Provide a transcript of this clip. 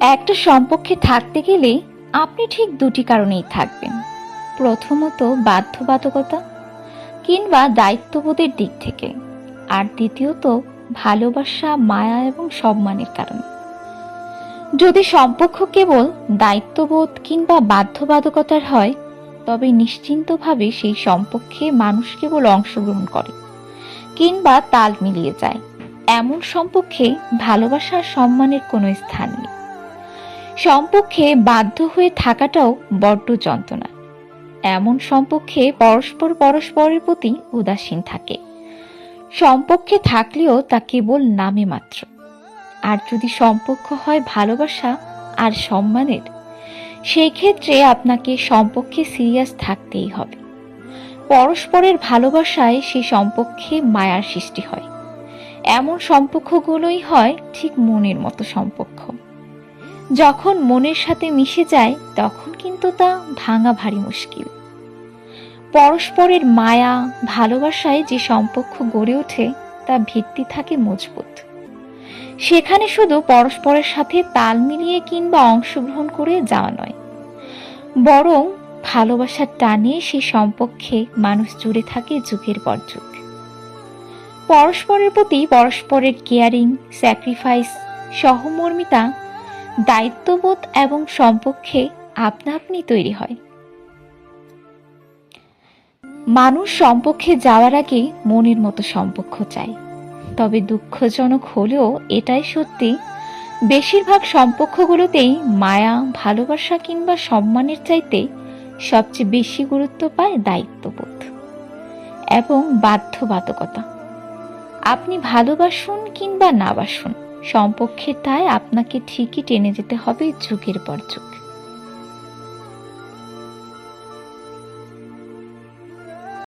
একটা সম্পর্কে থাকতে গেলে আপনি ঠিক দুটি কারণেই থাকবেন। প্রথমত বাধ্যবাধকতা কিংবা দায়িত্ববোধের দিক থেকে। আর দ্বিতীয়ত ভালোবাসা, মায়া এবং সম্মানের কারণে। যদি সম্পর্ক কেবল দায়িত্ববোধ কিংবা বাধ্যবাধকতার হয়, তবে নিশ্চিন্তভাবে সেই সম্পর্কে মানুষ কেবল অংশগ্রহণ করে কিংবা তাল মিলিয়ে যায়। এমন সম্পর্কে ভালোবাসা সম্মানের কোনো স্থান নেই। সম্পর্কে বাধ্য হয়ে থাকাটাও বড্ড যন্ত্রণা। এমন সম্পর্কে পরস্পর পরস্পরের প্রতি উদাসীন থাকে। সম্পর্কে থাকলেও তা কেবল নামে মাত্র। আর যদি সম্পর্ক হয় ভালোবাসা আর সম্মানের সেই ক্ষেত্রে আপনাকে সম্পর্কে সিরিয়াস থাকতেই হবে। পরস্পরের ভালোবাসায় সেই সম্পর্কে মায়ার সৃষ্টি হয়। এমন সম্পর্কগুলোই হয় ঠিক মনের মতো সম্পর্ক। যখন মনের সাথে মিশে যায়, তখন কিন্তু তা ভাঙা ভারী মুশকিল। পরস্পরের মায়া, ভালোবাসায় যে সম্পর্ক গড়ে ওঠে, তা ভিত্তি থাকে মজবুত। সেখানে শুধু পরস্পরের সাথে তাল মিলিয়ে কিংবা অংশগ্রহণ করে যাওয়া নয়, বরং ভালোবাসার টানে সেই সম্পর্কে মানুষ জুড়ে থাকে যুগের পর যুগ। পরস্পরের প্রতি পরস্পরের কেয়ারিং, স্যাক্রিফাইস, সহমর্মিতা দায়িত্ববোধ এবং সম্পর্কে আপনা আপনি তৈরি হয়। মানুষ সম্পর্কে যাওয়ার আগে মনের মতো সম্পর্ক চায়। তবে দুঃখজনক হলেও এটাই সত্যি, বেশিরভাগ সম্পর্কগুলোতেই মায়া, ভালোবাসা কিংবা সম্মানের চাইতে সবচেয়ে বেশি গুরুত্ব পায় দায়িত্ববোধ এবং বাধ্যবাধকতা। আপনি ভালোবাসুন কিংবা না বাসুন সম্পর্কের তাই আপনাকে ঠিকই টেনে যেতে হবে যুগের পর যুগ